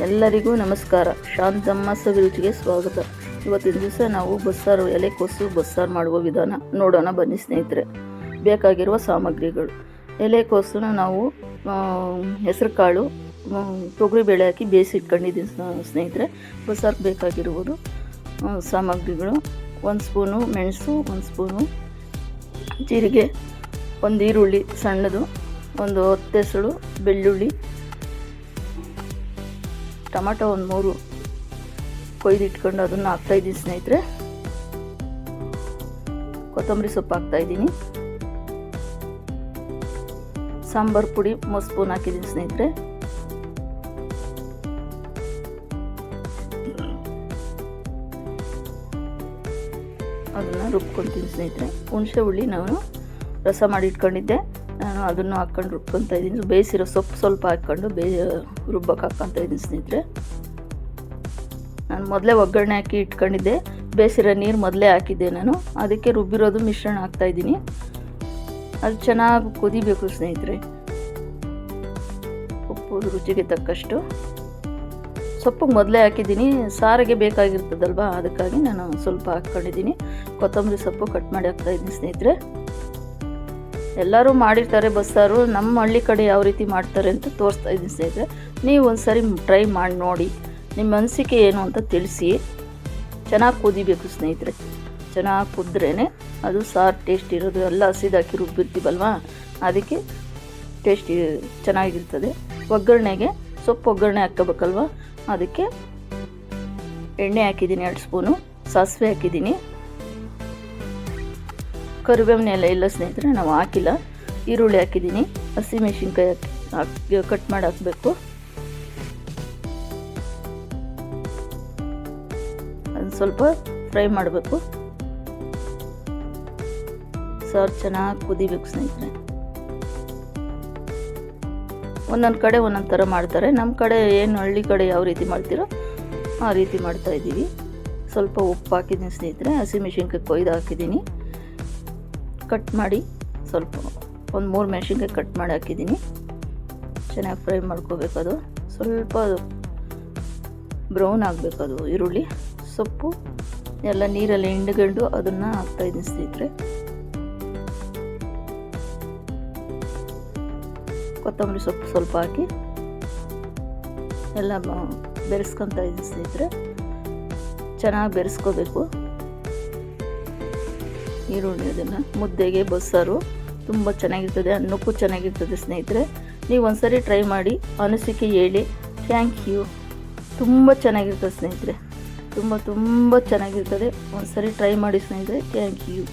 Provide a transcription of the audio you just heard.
ಎಲ್ಲರಿಗೂ ನಮಸ್ಕಾರ. ಶಾಂತಮ್ಮ ಸವಿರುಚಿಗೆ ಸ್ವಾಗತ. ಇವತ್ತಿನ ದಿವಸ ನಾವು ಬಸ್ಸಾರು ಎಲೆಕೋಸು ಬಸ್ಸಾರು ಮಾಡುವ ವಿಧಾನ ನೋಡೋಣ ಬನ್ನಿ ಸ್ನೇಹಿತರೆ. ಬೇಕಾಗಿರುವ ಸಾಮಗ್ರಿಗಳು. ಎಲೆಕೋಸನ್ನ ನಾವು ಹೆಸರು ಕಾಳು ತೊಗರಿಬೇಳೆ ಹಾಕಿ ಬೇಯಿಸಿ ಇಟ್ಕೊಂಡಿದ್ದೀನಿ ಸ್ನೇಹಿತರೆ. ಬಸ್ಸಾರು ಬೇಕಾಗಿರುವುದು ಸಾಮಗ್ರಿಗಳು. ಒಂದು ಸ್ಪೂನು ಮೆಣಸು, ಒಂದು ಸ್ಪೂನು ಜೀರಿಗೆ, ಒಂದು ಈರುಳ್ಳಿ ಸಣ್ಣದು, ಒಂದು ಹೊತ್ತೆಸಳು ಬೆಳ್ಳುಳ್ಳಿ ಟೊಮಾಟೊ ಒಂದು ಮೂರು ಕೊಯ್ದಿಟ್ಕೊಂಡು ಅದನ್ನು ಹಾಕ್ತಾಯಿದ್ದೀನಿ ಸ್ನೇಹಿತರೆ. ಕೊತ್ತಂಬರಿ ಸೊಪ್ಪು ಹಾಕ್ತಾಯಿದ್ದೀನಿ ಸಾಂಬಾರು ಪುಡಿ ಮೂರು ಸ್ಪೂನ್ ಹಾಕಿದ್ದೀನಿ ಸ್ನೇಹಿತರೆ. ಅದನ್ನು ರುಬ್ಕೊತೀನಿ ಸ್ನೇಹಿತರೆ. ಹುಣಸೆ ಹುಳಿ ನಾನು ರಸ ಮಾಡಿ ಇಟ್ಕೊಂಡಿದ್ದೆ. ನಾನು ಅದನ್ನು ಹಾಕ್ಕೊಂಡು ರುಬ್ಕೊತಾ ಇದ್ದೀನಿ. ಬೇಯಿಸಿರೋ ಸೊಪ್ಪು ಸ್ವಲ್ಪ ಹಾಕ್ಕೊಂಡು ಬೇ ರುಬ್ಬಕ್ಕೆ ಹಾಕ್ಕೊತಾ ಇದ್ದೀನಿ ಸ್ನೇಹಿತರೆ. ನಾನು ಮೊದಲೇ ಒಗ್ಗರಣೆ ಹಾಕಿ ಇಟ್ಕೊಂಡಿದ್ದೆ. ಬೇಯಿಸಿರೋ ನೀರು ಮೊದಲೇ ಹಾಕಿದ್ದೆ ನಾನು. ಅದಕ್ಕೆ ರುಬ್ಬಿರೋದು ಮಿಶ್ರಣ ಹಾಕ್ತಾಯಿದ್ದೀನಿ ಅದು ಚೆನ್ನಾಗಿ ಕುದಿಬೇಕು ಸ್ನೇಹಿತರೆ. ಉಪ್ಪು ರುಚಿಗೆ ತಕ್ಕಷ್ಟು. ಸೊಪ್ಪು ಮೊದಲೇ ಹಾಕಿದ್ದೀನಿ. ಸಾರಿಗೆ ಬೇಕಾಗಿರ್ತದಲ್ವ? ಅದಕ್ಕಾಗಿ ನಾನು ಸ್ವಲ್ಪ ಹಾಕ್ಕೊಂಡಿದ್ದೀನಿ. ಕೊತ್ತಂಬರಿ ಸೊಪ್ಪು ಕಟ್ ಮಾಡಿ ಹಾಕ್ತಾಯಿದ್ದೀನಿ ಸ್ನೇಹಿತರೆ. ಎಲ್ಲರೂ ಮಾಡಿರ್ತಾರೆ ಬಸ್ಸಾರು ನಮ್ಮ ಹಳ್ಳಿ ಕಡೆ ಯಾವ ರೀತಿ ಮಾಡ್ತಾರೆ ಅಂತ ತೋರಿಸ್ತಾ ಇದ್ದೀನಿ ಸ್ನೇಹಿತರೆ. ನೀವು ಒಂದು ಸರಿ ಟ್ರೈ ಮಾಡಿ ನೋಡಿ. ನಿಮ್ಮ ಅನಿಸಿಕೆ ಏನು ಅಂತ ತಿಳಿಸಿ. ಚೆನ್ನಾಗಿ ಕುದಿಬೇಕು ಸ್ನೇಹಿತರೆ. ಚೆನ್ನಾಗಿ ಕುದ್ರೇ ಅದು ಸಾರು ಟೇಸ್ಟ್ ಇರೋದು. ಎಲ್ಲ ಹಸಿದಾಕಿ ರುಬ್ಬಿರ್ತೀವಲ್ವಾ? ಅದಕ್ಕೆ ಟೇಸ್ಟ್ ಚೆನ್ನಾಗಿರ್ತದೆ. ಒಗ್ಗರಣೆಗೆ ಸೊಪ್ಪು ಒಗ್ಗರಣೆ ಹಾಕ್ಕೋಬೇಕಲ್ವ? ಅದಕ್ಕೆ ಎಣ್ಣೆ ಹಾಕಿದ್ದೀನಿ ಎರಡು ಸ್ಪೂನು ಸಾಸಿವೆ ಹಾಕಿದ್ದೀನಿ. ಕರಿಬೇವಿನ ಎಲೆ ಇಲ್ಲ ಸ್ನೇಹಿತರೆ, ನಾವು ಹಾಕಿಲ್ಲ. ಈರುಳ್ಳಿ ಹಾಕಿದ್ದೀನಿ ಹಸಿಮೆಣಸಿನ್ಕಾಯಿ ಹಾಕಿ ಕಟ್ ಮಾಡಿ ಹಾಕಬೇಕು. ಅದನ್ನು ಸ್ವಲ್ಪ ಫ್ರೈ ಮಾಡಬೇಕು. ಸಾರು ಚೆನ್ನಾಗಿ ಕುದಿಬೇಕು ಸ್ನೇಹಿತರೆ. ಒಂದೊಂದು ಕಡೆ ಒಂದೊಂದು ಥರ ಮಾಡ್ತಾರೆ. ನಮ್ಮ ಕಡೆ ಏನು ಹಳ್ಳಿ ಕಡೆ ಯಾವ ರೀತಿ ಮಾಡ್ತೀರೋ ಆ ರೀತಿ ಮಾಡ್ತಾ ಇದ್ದೀವಿ. ಸ್ವಲ್ಪ ಉಪ್ಪು ಹಾಕಿದ್ದೀನಿ ಸ್ನೇಹಿತರೆ ಹಸಿಮೆಣಸಿನ್ಕಾಯಿ ಕೊಯ್ದು ಹಾಕಿದ್ದೀನಿ. ಕಟ್ ಮಾಡಿ ಸ್ವಲ್ಪ ಒಂದು ಮೂರು ಮೆಣಸಿನ್ಕಾಯಿ ಕಟ್ ಮಾಡಿ ಹಾಕಿದ್ದೀನಿ. ಚೆನ್ನಾಗಿ ಫ್ರೈ ಮಾಡ್ಕೋಬೇಕು ಅದು. ಸ್ವಲ್ಪ ಬ್ರೌನ್ ಆಗಬೇಕು ಅದು ಈರುಳ್ಳಿ, ಸೊಪ್ಪು, ಎಲ್ಲ ನೀರಲ್ಲಿ ಹಿಂಡ್ಗಂಡು ಅದನ್ನು ಹಾಕ್ತಾಯಿದ್ದೀನಿ ಸ್ನೇಹಿತರೆ. ಕೊತ್ತಂಬರಿ ಸೊಪ್ಪು ಸ್ವಲ್ಪ ಹಾಕಿ ಎಲ್ಲ ಬೆರೆಸ್ಕೊತಾ ಇದ್ದೀನಿ ಸ್ನೇಹಿತರೆ. ಚೆನ್ನಾಗಿ ಬೆರೆಸ್ಕೋಬೇಕು. ಈರುಳ್ಳಿ ಅದನ್ನು ಮುದ್ದೆಗೆ, ಬಸ್ಸಾರು ತುಂಬ ಚೆನ್ನಾಗಿರ್ತದೆ, ಅನ್ನಕ್ಕೂ ಚೆನ್ನಾಗಿರ್ತದೆ ಸ್ನೇಹಿತರೆ. ನೀವು ಒಂದ್ಸರಿ ಟ್ರೈ ಮಾಡಿ, ಅನಿಸಿಕೆ ಹೇಳಿ ಥ್ಯಾಂಕ್ ಯು ತುಂಬ ಚೆನ್ನಾಗಿರ್ತದೆ ಸ್ನೇಹಿತರೆ. ತುಂಬ ತುಂಬ ಚೆನ್ನಾಗಿರ್ತದೆ. ಒಂದ್ಸರಿ ಟ್ರೈ ಮಾಡಿ ಸ್ನೇಹಿತರೆ ಥ್ಯಾಂಕ್ ಯು